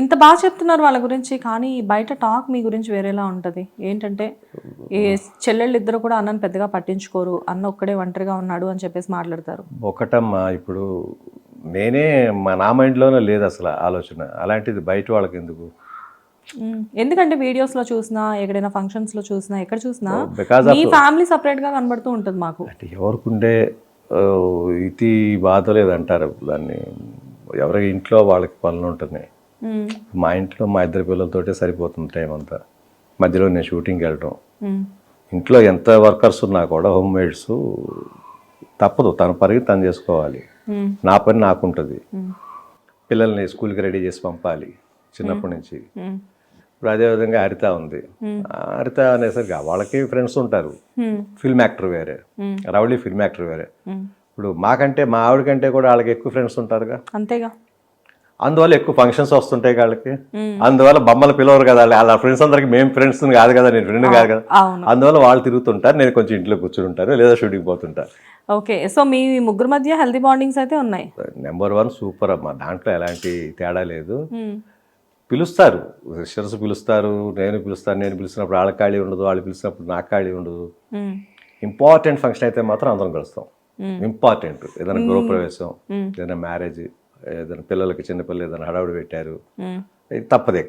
ఇంత బాగా చెప్తున్నారు వాళ్ళ గురించి కానీ బయట టాక్ మీ గురించి వేరేలా ఉంటుంది. ఏంటంటే ఈ చెల్లెళ్ళు ఇద్దరు కూడా అన్నని పెద్దగా పట్టించుకోరు అన్న ఒక్కడే ఒంటరిగా ఉన్నాడు అని చెప్పేసి మాట్లాడతారు. ఒకటమ్మా ఇప్పుడు నేనే మా నా మైండ్లోనే లేదు అసలు ఆలోచన. అలాంటిది బయట వాళ్ళకి ఎందుకు. ఎందుకంటే వీడియోస్లో చూసినా ఎక్కడైనా ఫంక్షన్స్లో చూసినా ఎక్కడ చూసినా మీ ఫ్యామిలీ సపరేట్గా కనబడుతూ ఉంటుంది మాకు. అంటే ఎవరికుండే ఇది బాధ లేదంటారు దాన్ని. ఎవరి ఇంట్లో వాళ్ళకి పనులు ఉంటున్నాయి. మా ఇంట్లో మా ఇద్దరు పిల్లలతోటే సరిపోతుంది టైం అంతా. మధ్యలో నేను షూటింగ్కి వెళ్ళటం. ఇంట్లో ఎంత వర్కర్స్ ఉన్నా కూడా హోమ్ మేడ్స్ తప్పదు. తన పరిగి తను చేసుకోవాలి. నా పని నాకుంటుంది. పిల్లల్ని స్కూల్కి రెడీ చేసి పంపాలి చిన్నప్పటి నుంచి. ఇప్పుడు అదేవిధంగా హరిత ఉంది. హరిత అనేసరికి వాళ్ళకి ఫ్రెండ్స్ ఉంటారు. ఫిల్మ్ యాక్టర్ వేరే. రౌడీ ఫిల్మ్ యాక్టర్ వేరే. ఇప్పుడు మాకంటే మా ఆవిడ కంటే కూడా వాళ్ళకి ఎక్కువ ఫ్రెండ్స్ ఉంటారుగా. అంతేగా. అందువల్ల ఎక్కువ ఫంక్షన్స్ వస్తుంటాయి వాళ్ళకి. అందువల్ల బొమ్మలు పిలవరు కదా వాళ్ళ- ఫ్రెండ్స్ అందరికి మేము ఫ్రెండ్స్ కాదు కదా నేను ఫ్రెండ్ కాదు కదా. అందువల్ల వాళ్ళు తిరుగుతుంటారు నేను కొంచెం ఇంట్లో కూర్చుని ఉంటాను లేదా షూటింగ్ పోతుంటారు ఓకే సో మీ ముగ్గురు మధ్య హెల్తీ బాండింగ్స్ అయితే ఉన్నాయి. నెంబర్ వన్ సూపర్ అమ్మా. దాంట్లో ఎలాంటి తేడా లేదు. పిలుస్తారు. సిస్టర్స్ పిలుస్తారు నేను పిలుస్తాను నేను పిలిచినప్పుడు వాళ్ళ ఖాళీ ఉండదు వాళ్ళు పిలిచినప్పుడు నాకు ఖాళీ ఉండదు. ఇంపార్టెంట్ ఫంక్షన్ అయితే మాత్రం అందరం కలుస్తాం. ఇంపార్టెంట్ ఏదైనా గృహప్రవేశం. ఏదైనా మ్యారేజ్ ఏదైనా పిల్లలకి చిన్నపిల్లలు ఏదైనా హడావుడి పెట్టారు మ్మ్. ఇది తప్పదు ఇక